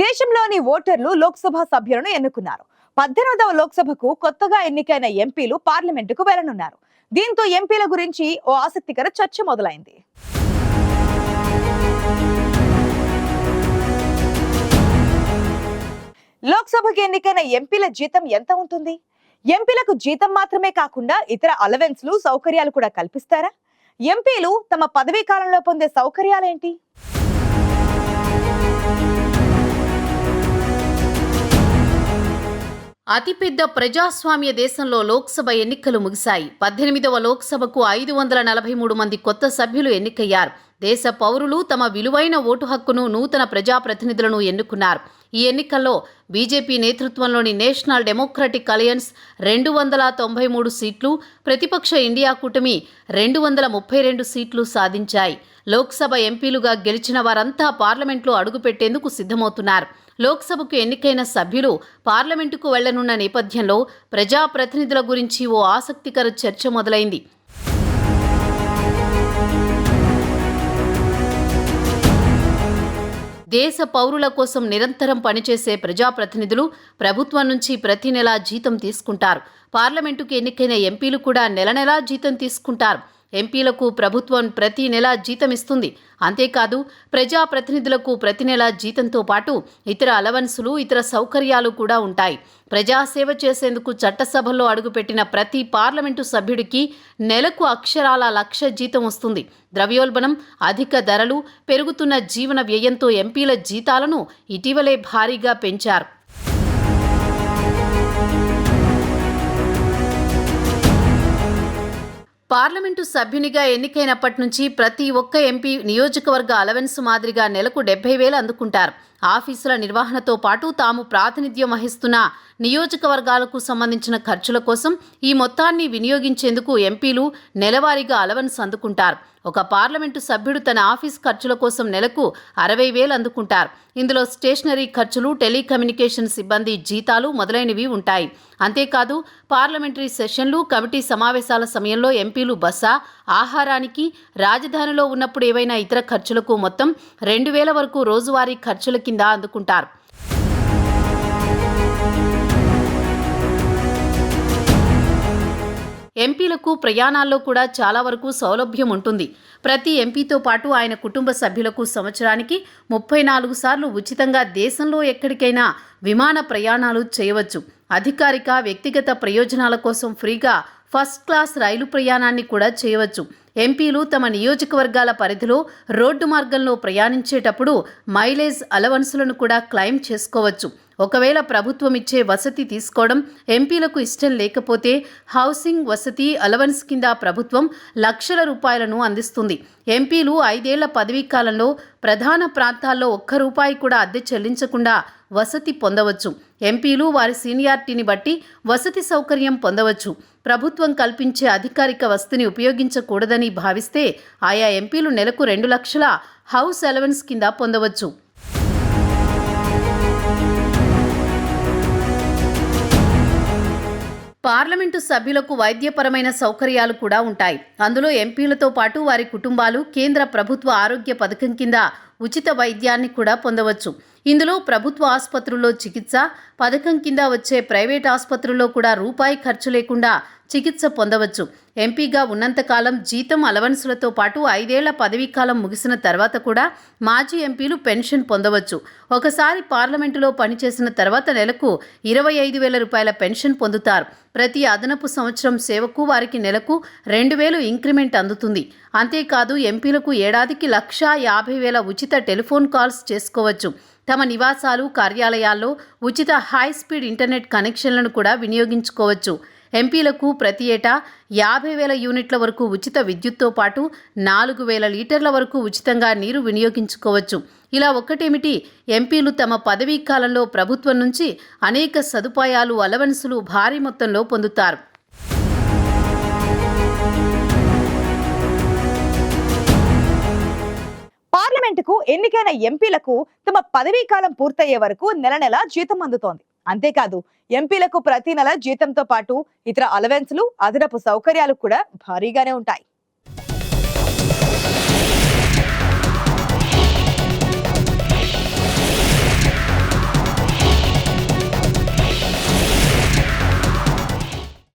దేశంలోని ఓటర్లు లోక్సభ సభ్యులను ఎన్నుకున్నారు. పద్దెనిమిదవ లోక్సభకు కొత్తగా ఎన్నికైన ఎంపీలు పార్లమెంటుకు వెళ్ళనున్నారు. దీంతో ఎంపీల గురించి ఓ ఆసక్తికర చర్చ మొదలైంది. లోక్సభకు ఎన్నికైన ఎంపీల జీతం ఎంత ఉంటుంది? ఎంపీలకు జీతం మాత్రమే కాకుండా ఇతర అలవెన్స్లు సౌకర్యాలు కూడా కల్పిస్తారా? ఎంపీలు తమ పదవీ కాలంలో పొందే సౌకర్యాలేంటి? అతిపెద్ద ప్రజాస్వామ్య దేశంలో లోక్సభ ఎన్నికలు ముగిశాయి. పద్దెనిమిదవ లోక్సభకు ఐదు వందల నలభై మూడు మంది కొత్త సభ్యులు ఎన్నికయ్యారు. దేశ పౌరులు తమ విలువైన ఓటు హక్కును నూతన ప్రజాప్రతినిధులను ఎన్నుకున్నారు. ఈ ఎన్నికల్లో బీజేపీ నేతృత్వంలోని నేషనల్ డెమోక్రటిక్ అలయన్స్ రెండు వందల తొంభై మూడు సీట్లు ప్రతిపక్ష ఇండియా కూటమి రెండు వందల ముప్పై రెండు సీట్లు సాధించాయి. లోక్సభ ఎంపీలుగా గెలిచిన వారంతా పార్లమెంట్లో అడుగుపెట్టేందుకు సిద్ధమవుతున్నారు. లోక్సభకు ఎన్నికైన సభ్యులు పార్లమెంటుకు వెళ్ళనున్న నేపథ్యంలో ప్రజాప్రతినిధుల గురించి ఓ ఆసక్తికర చర్చ మొదలైంది. దేశ పౌరుల కోసం నిరంతరం పనిచేసే ప్రజాప్రతినిధులు ప్రభుత్వం నుంచి ప్రతి నెలా జీతం తీసుకుంటారు. పార్లమెంటుకు ఎన్నికైన ఎంపీలు కూడా నెల నెలా జీతం తీసుకుంటారు. ఎంపీలకు ప్రభుత్వం ప్రతి నెలా జీతం ఇస్తుంది. అంతేకాదు ప్రజాప్రతినిధులకు ప్రతి నెలా జీతంతో పాటు ఇతర అలవన్సులు ఇతర సౌకర్యాలు కూడా ఉంటాయి. ప్రజాసేవ చేసేందుకు చట్టసభల్లో అడుగుపెట్టిన ప్రతి పార్లమెంటు సభ్యుడికి నెలకు అక్షరాల లక్ష జీతం వస్తుంది. ద్రవ్యోల్బణం అధిక ధరలు పెరుగుతున్న జీవన వ్యయంతో ఎంపీల జీతాలను ఇటీవలే భారీగా పెంచారు. పార్లమెంటు సభ్యునిగా ఎన్నికైనప్పటి నుంచి ప్రతి ఒక్క ఎంపీ నియోజకవర్గ అలవెన్స్ మాదిరిగా నెలకు డెబ్బై వేలు అందుకుంటారు. ఆఫీసుల నిర్వహణతో పాటు తాము ప్రాతినిధ్యం వహిస్తున్న నియోజకవర్గాలకు సంబంధించిన ఖర్చుల కోసం ఈ మొత్తాన్ని వినియోగించేందుకు ఎంపీలు నెలవారీగా అలవెన్స్ అందుకుంటారు. ఒక పార్లమెంటు సభ్యుడు తన ఆఫీస్ ఖర్చుల కోసం నెలకు అరవై వేలు అందుకుంటారు. ఇందులో స్టేషనరీ ఖర్చులు టెలికమ్యూనికేషన్ సిబ్బంది జీతాలు మొదలైనవి ఉంటాయి. అంతేకాదు పార్లమెంటరీ సెషన్లు కమిటీ సమావేశాల సమయంలో ఎంపీలు బస ఆహారానికి రాజధానిలో ఉన్నప్పుడు ఏవైనా ఇతర ఖర్చులకు మొత్తం రెండు వేల వరకు రోజువారీ ఖర్చుల కింద అందుకుంటారు. ఎంపీలకు ప్రయాణాల్లో కూడా చాలా వరకు సౌలభ్యం ఉంటుంది. ప్రతి ఎంపీతో పాటు ఆయన కుటుంబ సభ్యులకు సంవత్సరానికి ముప్పై నాలుగు సార్లు ఉచితంగా దేశంలో ఎక్కడికైనా విమాన ప్రయాణాలు చేయవచ్చు. అధికారిక వ్యక్తిగత ప్రయోజనాల కోసం ఫ్రీగా ఫస్ట్ క్లాస్ రైలు ప్రయాణాన్ని కూడా చేయవచ్చు. ఎంపీలు తమ నియోజకవర్గాల పరిధిలో రోడ్డు మార్గంలో ప్రయాణించేటప్పుడు మైలేజ్ అలవన్సులను కూడా క్లెయిమ్ చేసుకోవచ్చు. ఒకవేళ ప్రభుత్వం ఇచ్చే వసతి తీసుకోవడం ఎంపీలకు ఇష్టం లేకపోతే హౌసింగ్ వసతి అలవెన్స్ కింద ప్రభుత్వం లక్షల రూపాయలను అందిస్తుంది. ఎంపీలు ఐదేళ్ళ పదవీ కాలంలో ప్రధాన ప్రాంతాల్లో ఒక్క రూపాయి కూడా అద్దె చెల్లించకుండా వసతి పొందవచ్చు. ఎంపీలు వారి సీనియారిటీని బట్టి వసతి సౌకర్యం పొందవచ్చు. ప్రభుత్వం కల్పించే అధికారిక వసతిని ఉపయోగించకూడదని భావిస్తే ఆయా ఎంపీలు నెలకు రెండు లక్షల హౌస్ అలవెన్స్ కింద పొందవచ్చు. పార్లమెంటు సభ్యులకు వైద్యపరమైన సౌకర్యాలు కూడా ఉంటాయి. అందులో ఎంపీలతో పాటు వారి కుటుంబాలు కేంద్ర ప్రభుత్వ ఆరోగ్య పథకం కింద ఉచిత వైద్యాన్ని కూడా పొందవచ్చు. ఇందులో ప్రభుత్వ ఆసుపత్రుల్లో చికిత్స పథకం కింద వచ్చే ప్రైవేట్ ఆసుపత్రుల్లో కూడా రూపాయి ఖర్చు లేకుండా చికిత్స పొందవచ్చు. ఎంపీగా ఉన్నంతకాలం జీతం అలవన్సులతో పాటు ఐదేళ్ళ పదవీ కాలం ముగిసిన తర్వాత కూడా మాజీ ఎంపీలు పెన్షన్ పొందవచ్చు. ఒకసారి పార్లమెంటులో పనిచేసిన తర్వాత నెలకు ఇరవై ఐదు వేల రూపాయల పెన్షన్ పొందుతారు. ప్రతి అదనపు సంవత్సరం సేవకు వారికి నెలకు రెండు వేలు ఇంక్రిమెంట్ అందుతుంది. అంతేకాదు ఎంపీలకు ఏడాదికి లక్షా యాభై వేల ఉచిత టెలిఫోన్ కాల్స్ చేసుకోవచ్చు. తమ నివాసాలు కార్యాలయాల్లో ఉచిత హై స్పీడ్ ఇంటర్నెట్ కనెక్షన్లను కూడా వినియోగించుకోవచ్చు. ఎంపీలకు ప్రతి ఏటా యాభై వేల యూనిట్ల వరకు ఉచిత విద్యుత్తో పాటు నాలుగు వేల లీటర్ల వరకు ఉచితంగా నీరు వినియోగించుకోవచ్చు. ఇలా ఒక్కటేమిటి? ఎంపీలు తమ పదవీ కాలంలో ప్రభుత్వం నుంచి అనేక సదుపాయాలు అలవన్సులు భారీ మొత్తంలో పొందుతారు. మేరకు ఎన్నికైన ఎంపీలకు తమ పదవీ కాలం పూర్తయ్యే వరకు నెల నెల జీతం అందుతోంది. అంతేకాదు ఎంపీలకు ప్రతి నెల జీతంతో పాటు ఇతర అలవెన్స్లు అదనపు సౌకర్యాలు కూడా భారీగానే ఉంటాయి.